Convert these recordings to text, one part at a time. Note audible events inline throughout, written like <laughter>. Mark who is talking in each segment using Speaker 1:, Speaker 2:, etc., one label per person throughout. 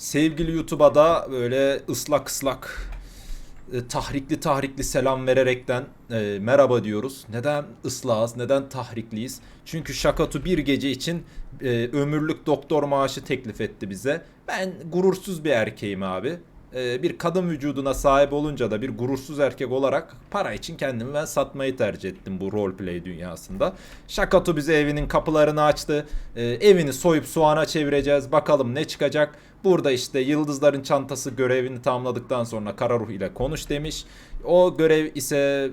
Speaker 1: sevgili YouTube'a da böyle ıslak ıslak e, tahrikli tahrikli selam vererekten e, merhaba diyoruz. Neden ıslahız, neden tahrikliyiz? Çünkü Şakatu bir gece için e, ömürlük doktor maaşı teklif etti bize. Ben gurursuz bir erkeğim abi. E, bir kadın vücuduna sahip olunca da bir gurursuz erkek olarak para için kendimi ben satmayı tercih ettim bu roleplay dünyasında. Şakatu bize evinin kapılarını açtı. E, evini soyup soğana çevireceğiz. Bakalım ne çıkacak. Burada işte Yıldızların Çantası görevini tamamladıktan sonra Kararuh ile konuş demiş. O görev ise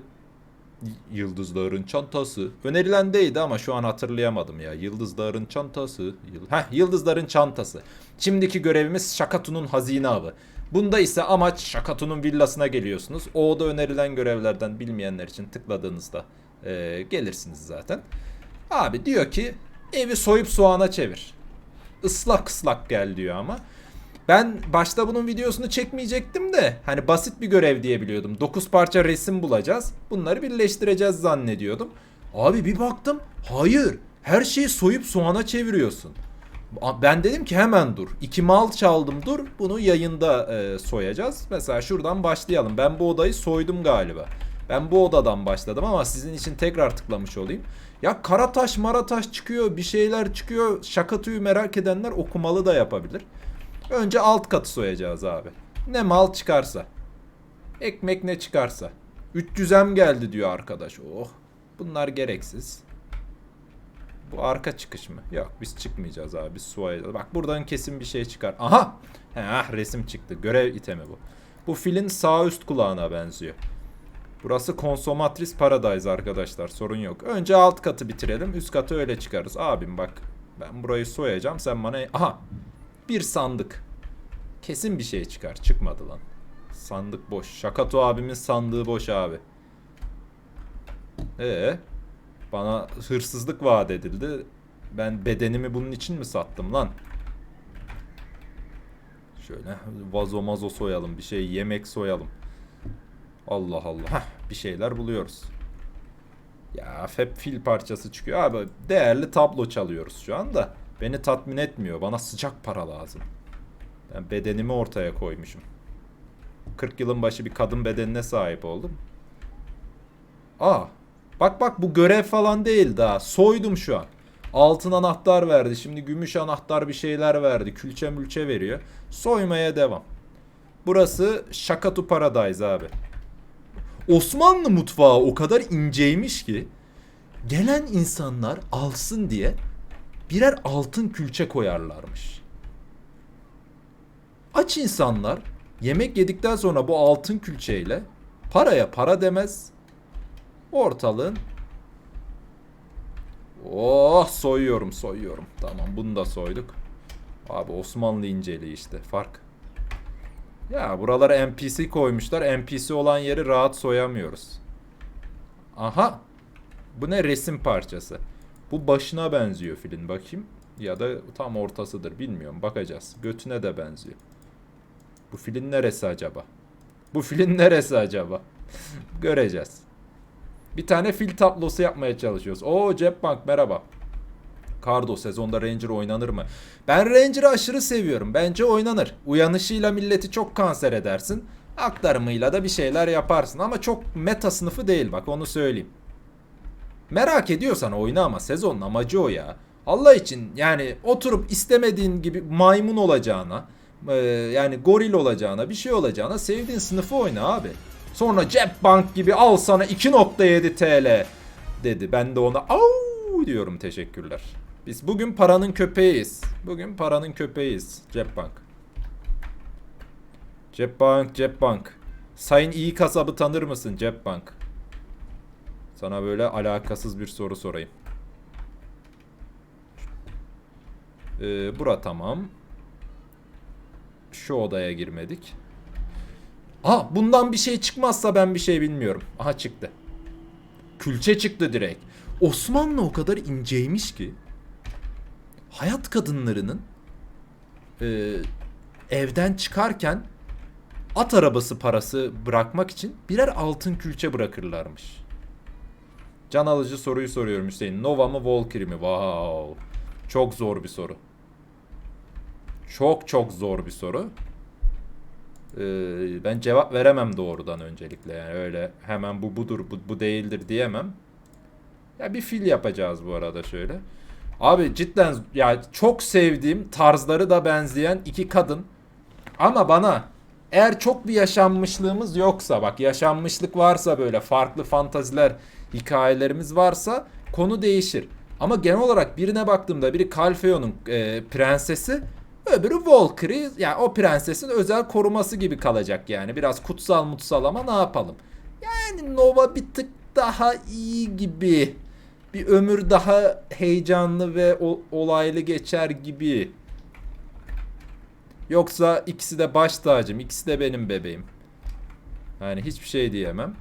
Speaker 1: Yıldızların Çantası. Önerilendeydi ama şu an hatırlayamadım ya. Yıldızların Çantası. Heh, Yıldızların Çantası. Şimdiki görevimiz Şakatu'nun hazine avı. Bunda ise amaç Şakatu'nun villasına geliyorsunuz. O da önerilen görevlerden bilmeyenler için tıkladığınızda e, gelirsiniz zaten. Abi diyor ki evi soyup soğana çevir. Islak ıslak gel diyor ama. Ben başta bunun videosunu çekmeyecektim de hani basit bir görev diye biliyordum. 9 parça resim bulacağız. Bunları birleştireceğiz zannediyordum. Abi bir baktım. Hayır. Her şeyi soyup soğana çeviriyorsun. Ben dedim ki hemen dur. İki mal çaldım dur. Bunu yayında e, soyacağız. Mesela şuradan başlayalım. Ben bu odayı soydum galiba. Ben bu odadan başladım ama sizin için tekrar tıklamış olayım. Ya karataş marataş çıkıyor, bir şeyler çıkıyor. Şakatüyü merak edenler okumalı da yapabilir. Önce alt katı soyacağız abi. Ne mal çıkarsa. Ekmek ne çıkarsa. 300'em geldi diyor arkadaş. Oh. Bunlar gereksiz. Bu arka çıkış mı? Yok biz çıkmayacağız abi. Biz soyacağız. Bak buradan kesin bir şey çıkar. Aha! He, ah, resim çıktı. Görev itemi bu. Bu filin sağ üst kulağına benziyor. Burası Konsomatris Paradise arkadaşlar. Sorun yok. Önce alt katı bitirelim. Üst katı öyle çıkarız. Abim bak. Ben burayı soyacağım. Sen bana... Aha! Bir sandık. Kesin bir şey çıkar. Çıkmadı lan. Sandık boş. Şakato abimin sandığı boş abi. Ee, bana hırsızlık vaat edildi. Ben bedenimi bunun için mi sattım lan? Şöyle vazo mazo soyalım. Bir şey yemek soyalım. Allah Allah. Hah, bir şeyler buluyoruz. Ya hep fil parçası çıkıyor. Abi değerli tablo çalıyoruz şu anda. Beni tatmin etmiyor. Bana sıcak para lazım. Ben bedenimi ortaya koymuşum. 40 yılın başı bir kadın bedenine sahip oldum. Aa, bak bak bu görev falan değil daha. Soydum şu an. Altın anahtar verdi. Şimdi gümüş anahtar bir şeyler verdi. Külçe mülçe veriyor. Soymaya devam. Burası Şakatu Paradise abi. Osmanlı mutfağı o kadar inceymiş ki gelen insanlar alsın diye birer altın külçe koyarlarmış. Aç insanlar yemek yedikten sonra bu altın külçeyle paraya para demez. Ortalığın Oh soyuyorum soyuyorum. Tamam bunu da soyduk. Abi Osmanlı inceliği işte fark. Ya buralara NPC koymuşlar. NPC olan yeri rahat soyamıyoruz. Aha. Bu ne resim parçası. Bu başına benziyor filin bakayım. Ya da tam ortasıdır bilmiyorum bakacağız. Götüne de benziyor. Bu filin neresi acaba? Bu filin neresi acaba? <laughs> Göreceğiz. Bir tane fil tablosu yapmaya çalışıyoruz. Oo Cepbank merhaba. Kardo sezonda Ranger oynanır mı? Ben Ranger'ı aşırı seviyorum. Bence oynanır. Uyanışıyla milleti çok kanser edersin. Aktarımıyla da bir şeyler yaparsın. Ama çok meta sınıfı değil bak onu söyleyeyim. Merak ediyorsan oyna ama sezonun amacı o ya. Allah için yani oturup istemediğin gibi maymun olacağına, e, yani goril olacağına, bir şey olacağına sevdiğin sınıfı oyna abi. Sonra cep bank gibi al sana 2.7 TL dedi. Ben de ona au diyorum teşekkürler. Biz bugün paranın köpeğiyiz. Bugün paranın köpeğiyiz. Cep bank. Cep bank, cep bank. Sayın iyi kasabı tanır mısın cep bank? Sana böyle alakasız bir soru sorayım. Ee, bura tamam. Şu odaya girmedik. Aha bundan bir şey çıkmazsa ben bir şey bilmiyorum. Aha çıktı. Külçe çıktı direkt. Osmanlı o kadar inceymiş ki hayat kadınlarının e, evden çıkarken at arabası parası bırakmak için birer altın külçe bırakırlarmış. Can alıcı soruyu soruyorum Hüseyin. Nova mı Valkyrie mi? Wow. Çok zor bir soru. Çok çok zor bir soru. Ee, ben cevap veremem doğrudan öncelikle. Yani öyle hemen bu budur, bu, bu değildir diyemem. Ya bir fil yapacağız bu arada şöyle. Abi cidden ya çok sevdiğim tarzları da benzeyen iki kadın. Ama bana eğer çok bir yaşanmışlığımız yoksa bak yaşanmışlık varsa böyle farklı fantaziler hikayelerimiz varsa konu değişir. Ama genel olarak birine baktığımda biri Calfeo'nun e, prensesi öbürü Valkyrie yani o prensesin özel koruması gibi kalacak yani. Biraz kutsal mutsal ama ne yapalım. Yani Nova bir tık daha iyi gibi. Bir ömür daha heyecanlı ve olaylı geçer gibi. Yoksa ikisi de baş tacım, ikisi de benim bebeğim. Yani hiçbir şey diyemem.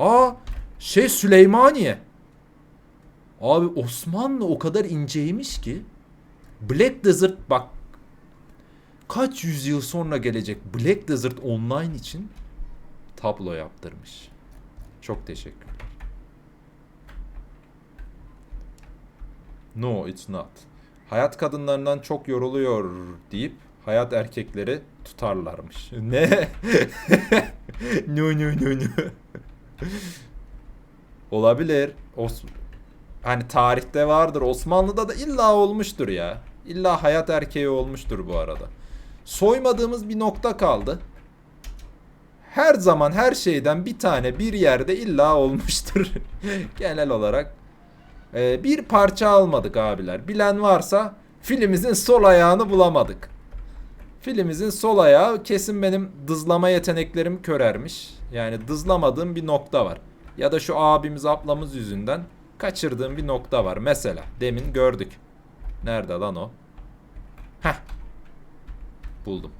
Speaker 1: Aa, şey Süleymaniye. Abi Osmanlı o kadar inceymiş ki Black Desert bak kaç yüzyıl sonra gelecek Black Desert Online için tablo yaptırmış. Çok teşekkürler. No, it's not. Hayat kadınlarından çok yoruluyor deyip hayat erkekleri tutarlarmış. Ne? <laughs> no no no no. <laughs> Olabilir. Os hani tarihte vardır. Osmanlı'da da illa olmuştur ya. İlla hayat erkeği olmuştur bu arada. Soymadığımız bir nokta kaldı. Her zaman her şeyden bir tane bir yerde illa olmuştur. <laughs> Genel olarak. Ee, bir parça almadık abiler. Bilen varsa filimizin sol ayağını bulamadık. Filimizin sol ayağı kesin benim dızlama yeteneklerim körermiş. Yani dızlamadığım bir nokta var. Ya da şu abimiz ablamız yüzünden kaçırdığım bir nokta var. Mesela demin gördük. Nerede lan o? Heh. Buldum.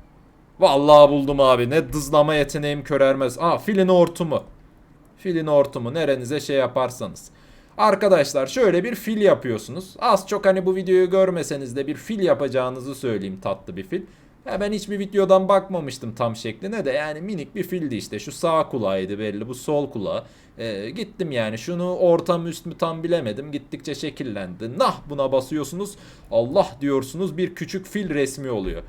Speaker 1: Vallahi buldum abi. Ne dızlama yeteneğim körermez. Aa filin hortumu. Filin hortumu nerenize şey yaparsanız. Arkadaşlar şöyle bir fil yapıyorsunuz. Az çok hani bu videoyu görmeseniz de bir fil yapacağınızı söyleyeyim tatlı bir fil. Ya ben hiçbir videodan bakmamıştım tam şekline de yani minik bir fildi işte. Şu sağ kulağıydı belli bu sol kulağı. Ee, gittim yani şunu orta mı üst mü tam bilemedim. Gittikçe şekillendi. Nah buna basıyorsunuz. Allah diyorsunuz bir küçük fil resmi oluyor.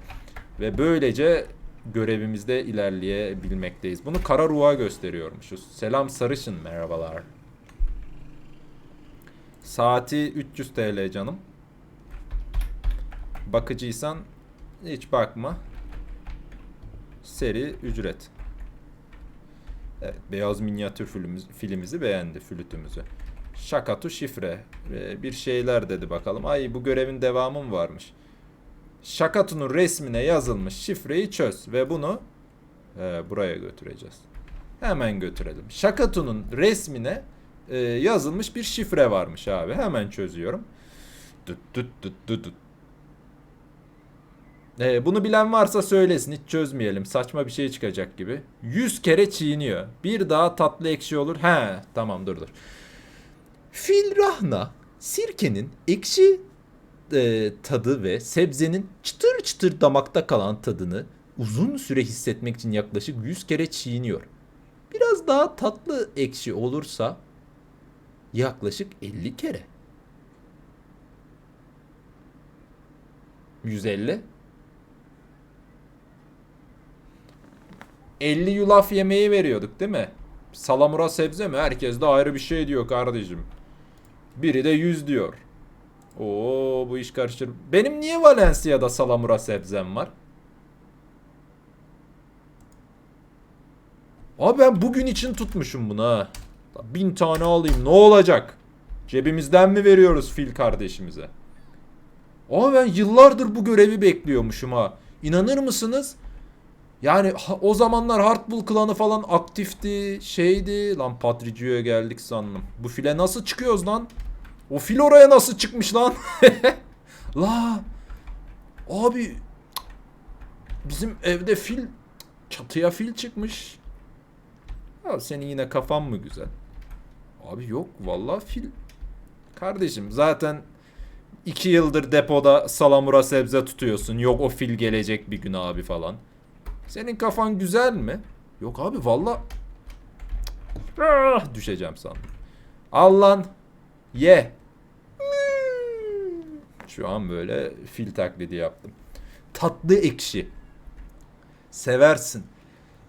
Speaker 1: Ve böylece görevimizde ilerleyebilmekteyiz. Bunu kara ruha gösteriyormuşuz. Selam sarışın merhabalar. Saati 300 TL canım. Bakıcıysan hiç bakma. Seri ücret. Evet, beyaz minyatür filmimiz, filmimizi beğendi, flütümüzü. Şakatu şifre. Ee, bir şeyler dedi bakalım. Ay bu görevin devamı mı varmış? Şakatu'nun resmine yazılmış şifreyi çöz ve bunu e, buraya götüreceğiz. Hemen götürelim. Şakatu'nun resmine e, yazılmış bir şifre varmış abi. Hemen çözüyorum. Düt düt düt düt düt. E, bunu bilen varsa söylesin. Hiç çözmeyelim. Saçma bir şey çıkacak gibi. 100 kere çiğniyor. Bir daha tatlı ekşi olur. He tamam dur dur. Fil rahna sirkenin ekşi e, tadı ve sebzenin çıtır çıtır damakta kalan tadını uzun süre hissetmek için yaklaşık 100 kere çiğniyor. Biraz daha tatlı ekşi olursa yaklaşık 50 kere. 150 50 yulaf yemeği veriyorduk değil mi? Salamura sebze mi? Herkes de ayrı bir şey diyor kardeşim. Biri de 100 diyor. Oo bu iş karışır. Benim niye Valencia'da salamura sebzem var? Abi ben bugün için tutmuşum bunu ha. Bin tane alayım ne olacak? Cebimizden mi veriyoruz fil kardeşimize? Ama ben yıllardır bu görevi bekliyormuşum ha. İnanır mısınız? Yani o zamanlar Hardbull klanı falan aktifti, şeydi. Lan Patricio'ya geldik sandım. Bu file nasıl çıkıyoruz lan? O fil oraya nasıl çıkmış lan? <laughs> La. Abi. Bizim evde fil çatıya fil çıkmış. Ya senin yine kafan mı güzel? Abi yok vallahi fil. Kardeşim zaten iki yıldır depoda salamura sebze tutuyorsun. Yok o fil gelecek bir gün abi falan. Senin kafan güzel mi? Yok abi valla. Ah, düşeceğim sandım. Al lan. Ye. Şu an böyle fil taklidi yaptım. Tatlı ekşi. Seversin.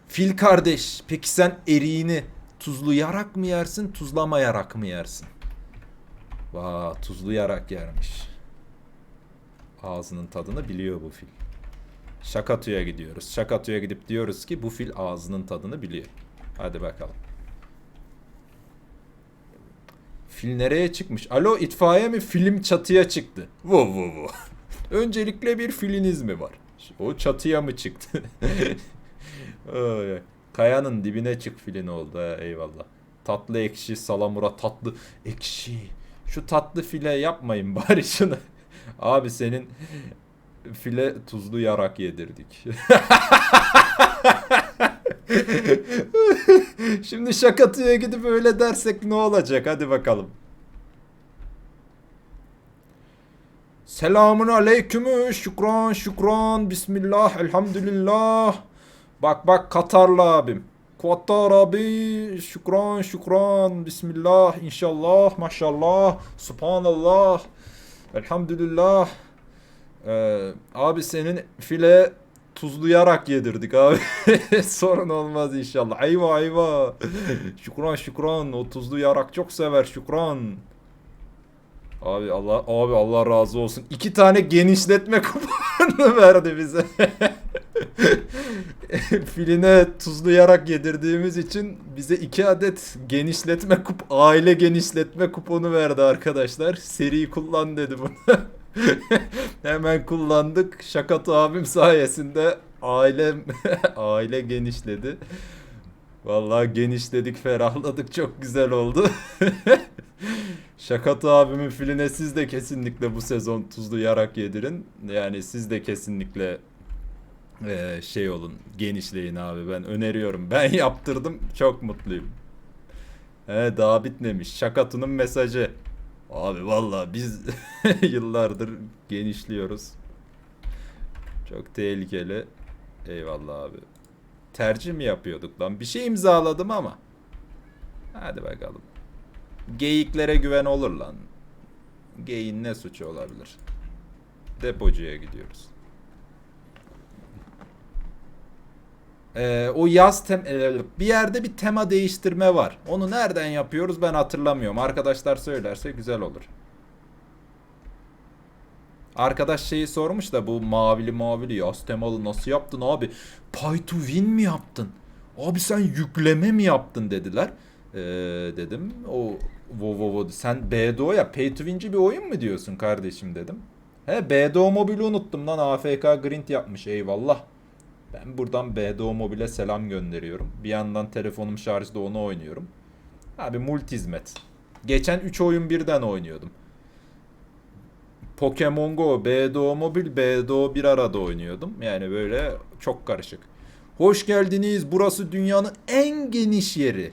Speaker 1: Fil kardeş, peki sen eriğini tuzlayarak mı yersin, tuzlamayarak mı yersin? Vaa, tuzlayarak yermiş. Ağzının tadını biliyor bu fil. Şakatu'ya gidiyoruz. Şakatu'ya gidip diyoruz ki bu fil ağzının tadını biliyor. Hadi bakalım. Fil nereye çıkmış? Alo itfaiye mi? Film çatıya çıktı. Vu vu vu. Öncelikle bir filiniz mi var? O çatıya mı çıktı? <laughs> Ay, ay. Kayanın dibine çık filin oldu eyvallah. Tatlı ekşi salamura tatlı ekşi. Şu tatlı file yapmayın bari şunu. <laughs> Abi senin file tuzlu yarak yedirdik. <laughs> Şimdi şakatıya gidip öyle dersek ne olacak? Hadi bakalım. Selamun aleyküm. Şükran şükran. Bismillah. Elhamdülillah. Bak bak Katarlı abim. Katar abi. Şükran şükran. Bismillah. İnşallah. Maşallah. Subhanallah. Elhamdülillah. Ee, abi senin file tuzlayarak yedirdik abi. <laughs> Sorun olmaz inşallah. Ayva ayva. şükran şükran. O tuzlu yarak çok sever şükran. Abi Allah abi Allah razı olsun. İki tane genişletme <laughs> kuponu verdi bize. <laughs> Filine tuzlayarak yedirdiğimiz için bize iki adet genişletme kup aile genişletme kuponu verdi arkadaşlar. Seri kullan dedi bunu. <laughs> Hemen kullandık. Şakatu abim sayesinde ailem <laughs> aile genişledi. Vallahi genişledik, ferahladık. Çok güzel oldu. <laughs> Şakatu abimin filine siz de kesinlikle bu sezon tuzlu yarak yedirin. Yani siz de kesinlikle eee, şey olun, genişleyin abi. Ben öneriyorum. Ben yaptırdım. Çok mutluyum. He daha bitmemiş. Şakatu'nun mesajı. Abi vallahi biz <laughs> yıllardır genişliyoruz. Çok tehlikeli. Eyvallah abi. Tercih mi yapıyorduk lan? Bir şey imzaladım ama. Hadi bakalım. Geyiklere güven olur lan. Geyin ne suçu olabilir? Depocuya gidiyoruz. Ee, o yaz tem e, bir yerde bir tema değiştirme var. Onu nereden yapıyoruz ben hatırlamıyorum. Arkadaşlar söylerse güzel olur. Arkadaş şeyi sormuş da bu mavili mavili yaz temalı nasıl yaptın abi? Pay to win mi yaptın? Abi sen yükleme mi yaptın dediler. Ee, dedim o vo vo vo sen BDO ya pay to win'ci bir oyun mu diyorsun kardeşim dedim. He BDO mobili unuttum lan AFK grind yapmış eyvallah. Ben buradan BDO Mobil'e selam gönderiyorum. Bir yandan telefonum şarjda onu oynuyorum. Abi multi hizmet. Geçen 3 oyun birden oynuyordum. Pokemon Go, BDO Mobil, BDO bir arada oynuyordum. Yani böyle çok karışık. Hoş geldiniz. Burası dünyanın en geniş yeri.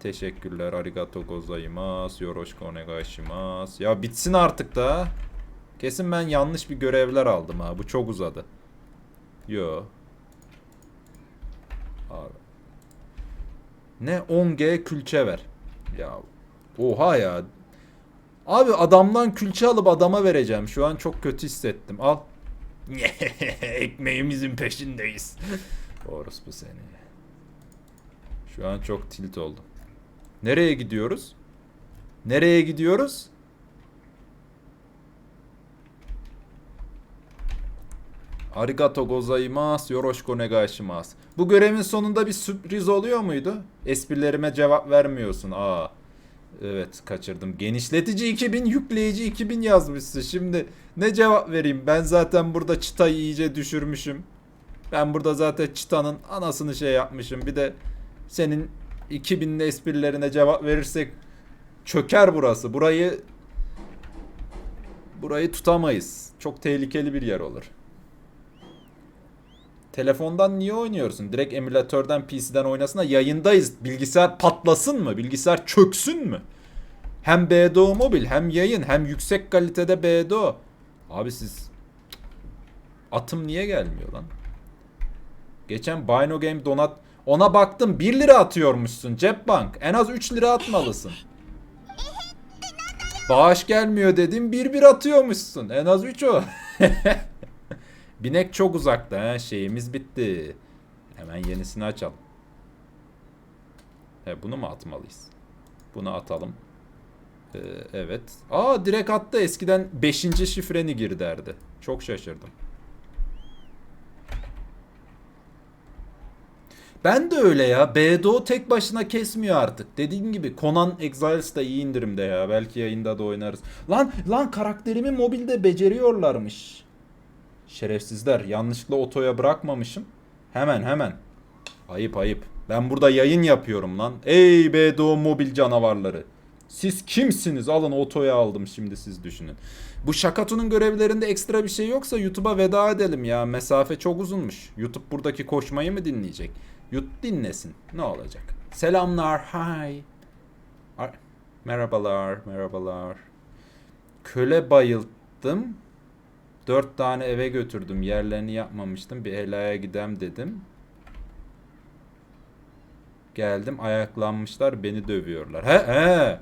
Speaker 1: Teşekkürler. Arigato gozaimasu. Yoroshiku onegaishimasu. Ya bitsin artık da. Kesin ben yanlış bir görevler aldım ha. Bu çok uzadı. Yo. Abi. Ne 10G külçe ver. Ya oha ya. Abi adamdan külçe alıp adama vereceğim. Şu an çok kötü hissettim. Al. <laughs> Ekmeğimizin peşindeyiz. <laughs> Orospu seni. Şu an çok tilt oldum. Nereye gidiyoruz? Nereye gidiyoruz? Arigato gozaimasu, yoroshiku onegaishimasu. Bu görevin sonunda bir sürpriz oluyor muydu? Esprilerime cevap vermiyorsun. Aa. Evet kaçırdım. Genişletici 2000, yükleyici 2000 yazmışsın. Şimdi ne cevap vereyim? Ben zaten burada çıtayı iyice düşürmüşüm. Ben burada zaten çıtanın anasını şey yapmışım. Bir de senin 2000'li esprilerine cevap verirsek çöker burası. Burayı burayı tutamayız. Çok tehlikeli bir yer olur. Telefondan niye oynuyorsun? Direkt emülatörden PC'den oynasana. Yayındayız. Bilgisayar patlasın mı? Bilgisayar çöksün mü? Hem BDO mobil hem yayın hem yüksek kalitede BDO. Abi siz atım niye gelmiyor lan? Geçen Bino Game donat ona baktım 1 lira atıyormuşsun cep bank. En az 3 lira atmalısın. Bağış gelmiyor dedim bir bir atıyormuşsun. En az 3 o. <laughs> Binek çok uzakta. He. Şeyimiz bitti. Hemen yenisini açalım. He, bunu mu atmalıyız? Bunu atalım. Ee, evet. Aa direkt attı. Eskiden 5. şifreni gir derdi. Çok şaşırdım. Ben de öyle ya. BDO tek başına kesmiyor artık. Dediğim gibi Conan Exiles da iyi indirimde ya. Belki yayında da oynarız. Lan lan karakterimi mobilde beceriyorlarmış. Şerefsizler. Yanlışlıkla otoya bırakmamışım. Hemen hemen. Ayıp ayıp. Ben burada yayın yapıyorum lan. Ey BDO mobil canavarları. Siz kimsiniz? Alın otoya aldım şimdi siz düşünün. Bu Şakatu'nun görevlerinde ekstra bir şey yoksa YouTube'a veda edelim ya. Mesafe çok uzunmuş. YouTube buradaki koşmayı mı dinleyecek? YouTube dinlesin. Ne olacak? Selamlar. Hi. Ar- Merhabalar. Merhabalar. Köle bayılttım. Dört tane eve götürdüm. Yerlerini yapmamıştım. Bir helaya gidem dedim. Geldim ayaklanmışlar beni dövüyorlar. He he.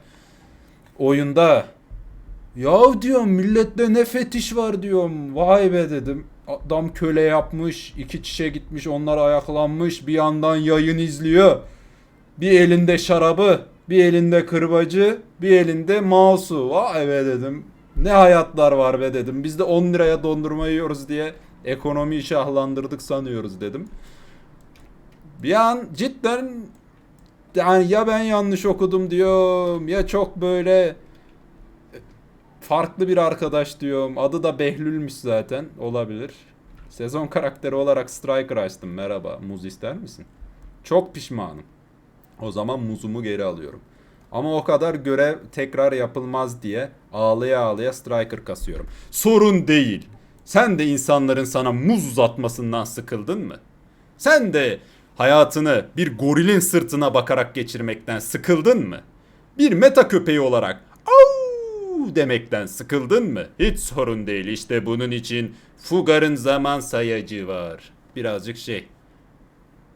Speaker 1: Oyunda. Ya diyorum millette ne fetiş var diyorum. Vay be dedim. Adam köle yapmış. iki çişe gitmiş onlar ayaklanmış. Bir yandan yayın izliyor. Bir elinde şarabı. Bir elinde kırbacı. Bir elinde mouse'u. Vay be dedim. Ne hayatlar var be dedim. Biz de 10 liraya dondurma yiyoruz diye ekonomiyi şahlandırdık sanıyoruz dedim. Bir an cidden yani ya ben yanlış okudum diyorum ya çok böyle farklı bir arkadaş diyorum. Adı da Behlül'müş zaten. Olabilir. Sezon karakteri olarak Striker açtım. Merhaba. Muz ister misin? Çok pişmanım. O zaman muzumu geri alıyorum. Ama o kadar görev tekrar yapılmaz diye ağlaya ağlaya Striker kasıyorum. Sorun değil. Sen de insanların sana muz uzatmasından sıkıldın mı? Sen de hayatını bir gorilin sırtına bakarak geçirmekten sıkıldın mı? Bir meta köpeği olarak au demekten sıkıldın mı? Hiç sorun değil işte bunun için Fugar'ın zaman sayacı var. Birazcık şey.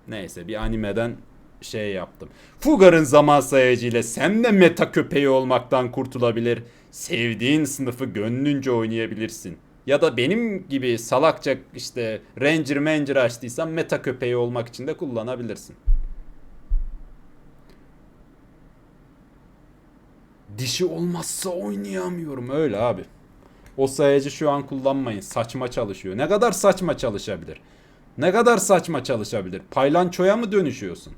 Speaker 1: Neyse bir animeden şey yaptım. Fugar'ın zaman sayacıyla sen de meta köpeği olmaktan kurtulabilir. Sevdiğin sınıfı gönlünce oynayabilirsin. Ya da benim gibi salakça işte Ranger Manger açtıysan meta köpeği olmak için de kullanabilirsin. Dişi olmazsa oynayamıyorum öyle abi. O sayacı şu an kullanmayın. Saçma çalışıyor. Ne kadar saçma çalışabilir? Ne kadar saçma çalışabilir? Paylançoya mı dönüşüyorsun?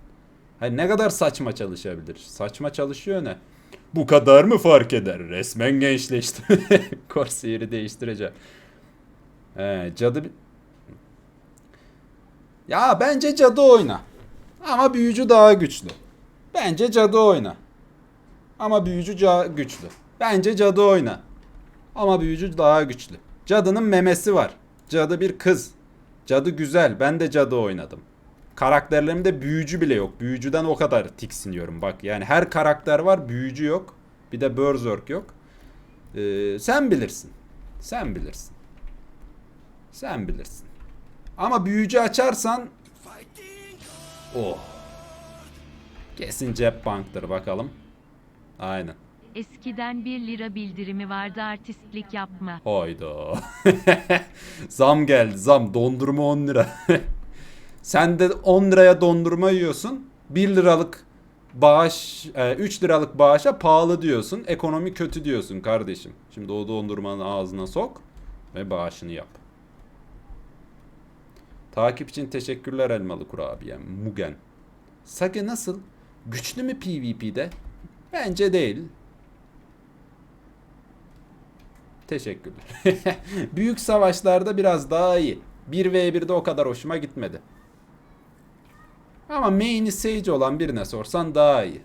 Speaker 1: Hayır ne kadar saçma çalışabilir? Saçma çalışıyor ne? Bu kadar mı fark eder? Resmen gençleşti. <laughs> Corsaire'i değiştireceğim. He, cadı... Ya bence cadı oyna. Ama büyücü daha güçlü. Bence cadı oyna. Ama büyücü ca- güçlü. Bence cadı oyna. Ama büyücü daha güçlü. Cadının memesi var. Cadı bir kız. Cadı güzel. Ben de cadı oynadım. Karakterlerimde büyücü bile yok. Büyücüden o kadar tiksiniyorum. Bak yani her karakter var. Büyücü yok. Bir de Berserk yok. Ee, sen bilirsin. Sen bilirsin. Sen bilirsin. Ama büyücü açarsan Oh. Kesin cep banktır bakalım. Aynen.
Speaker 2: Eskiden 1 lira bildirimi vardı artistlik yapma.
Speaker 1: Hayda. <laughs> zam geldi zam. Dondurma 10 lira. <laughs> Sen de 10 liraya dondurma yiyorsun. 1 liralık bağış, e, 3 liralık bağışa pahalı diyorsun. Ekonomi kötü diyorsun kardeşim. Şimdi o dondurmanın ağzına sok ve bağışını yap. Takip için teşekkürler elmalı kurabiyem. Mugen. Sage nasıl? Güçlü mü PvP'de? Bence değil. Teşekkürler. <laughs> Büyük savaşlarda biraz daha iyi. 1v1'de o kadar hoşuma gitmedi. Ama main'i Sage olan birine sorsan daha iyi.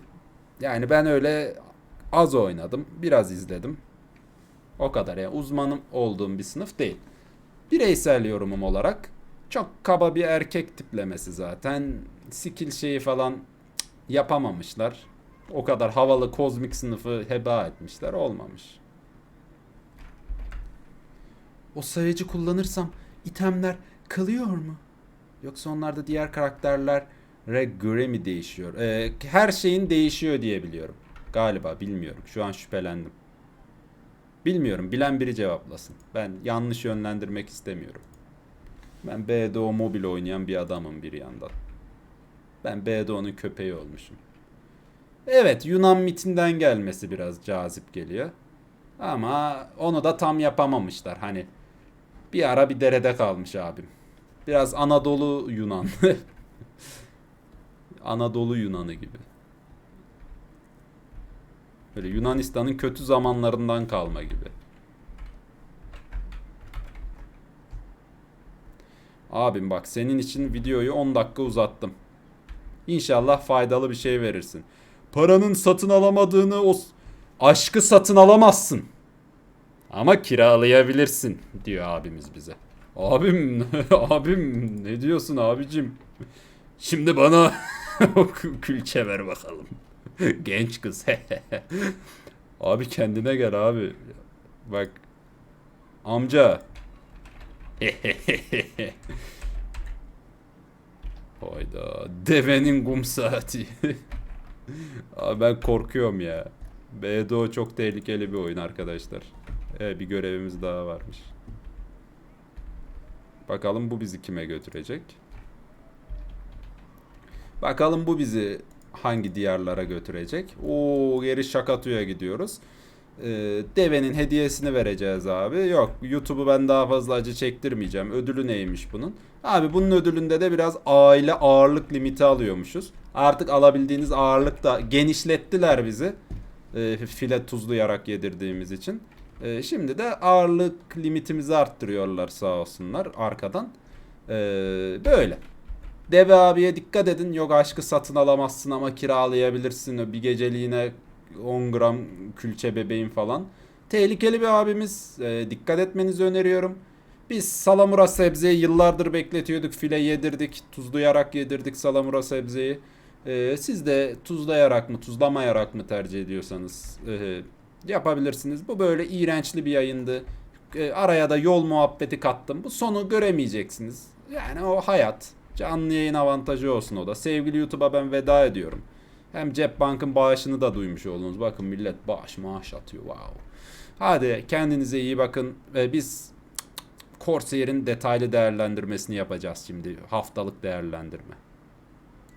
Speaker 1: Yani ben öyle az oynadım. Biraz izledim. O kadar yani uzmanım olduğum bir sınıf değil. Bireysel yorumum olarak çok kaba bir erkek tiplemesi zaten. Skill şeyi falan yapamamışlar. O kadar havalı kozmik sınıfı heba etmişler. Olmamış. O sayacı kullanırsam itemler kalıyor mu? Yoksa onlarda diğer göre mi değişiyor? Ee, her şeyin değişiyor diye biliyorum. Galiba bilmiyorum. Şu an şüphelendim. Bilmiyorum. Bilen biri cevaplasın. Ben yanlış yönlendirmek istemiyorum. Ben BDO mobil oynayan bir adamım bir yandan. Ben BDO'nun köpeği olmuşum. Evet Yunan mitinden gelmesi biraz cazip geliyor. Ama onu da tam yapamamışlar. Hani bir ara bir derede kalmış abim. Biraz Anadolu Yunan. <laughs> Anadolu Yunanı gibi. Böyle Yunanistan'ın kötü zamanlarından kalma gibi. Abim bak senin için videoyu 10 dakika uzattım. İnşallah faydalı bir şey verirsin. Paranın satın alamadığını o aşkı satın alamazsın. Ama kiralayabilirsin diyor abimiz bize. Abim, <laughs> abim ne diyorsun abicim? Şimdi bana <laughs> külçe ver bakalım. <laughs> Genç kız. <laughs> abi kendine gel abi. Bak. Amca. Hayda. Devenin kum saati. abi ben korkuyorum ya. BDO çok tehlikeli bir oyun arkadaşlar. Evet, bir görevimiz daha varmış. Bakalım bu bizi kime götürecek? Bakalım bu bizi hangi diyarlara götürecek? Oo geri Şakatu'ya gidiyoruz. Ee, devenin hediyesini vereceğiz abi. Yok YouTube'u ben daha fazla acı çektirmeyeceğim. Ödülü neymiş bunun? Abi bunun ödülünde de biraz aile ağırlık limiti alıyormuşuz. Artık alabildiğiniz ağırlık da genişlettiler bizi. Ee, file tuzlayarak yedirdiğimiz için. Ee, şimdi de ağırlık limitimizi arttırıyorlar sağ olsunlar arkadan. Ee, böyle. Deve abiye dikkat edin. Yok aşkı satın alamazsın ama kiralayabilirsin. Bir geceliğine 10 gram külçe bebeğin falan. Tehlikeli bir abimiz. Ee, dikkat etmenizi öneriyorum. Biz salamura sebzeyi yıllardır bekletiyorduk. File yedirdik. Tuzlayarak yedirdik salamura sebzeyi. Ee, siz de tuzlayarak mı tuzlamayarak mı tercih ediyorsanız e, yapabilirsiniz. Bu böyle iğrençli bir yayındı. E, araya da yol muhabbeti kattım. Bu sonu göremeyeceksiniz. Yani o hayat. Canlı yayın avantajı olsun o da. Sevgili YouTube'a ben veda ediyorum. Hem Cep Bank'ın bağışını da duymuş oldunuz. Bakın millet bağış maaş atıyor. Wow. Hadi kendinize iyi bakın. Ve biz Corsair'in detaylı değerlendirmesini yapacağız şimdi. Haftalık değerlendirme.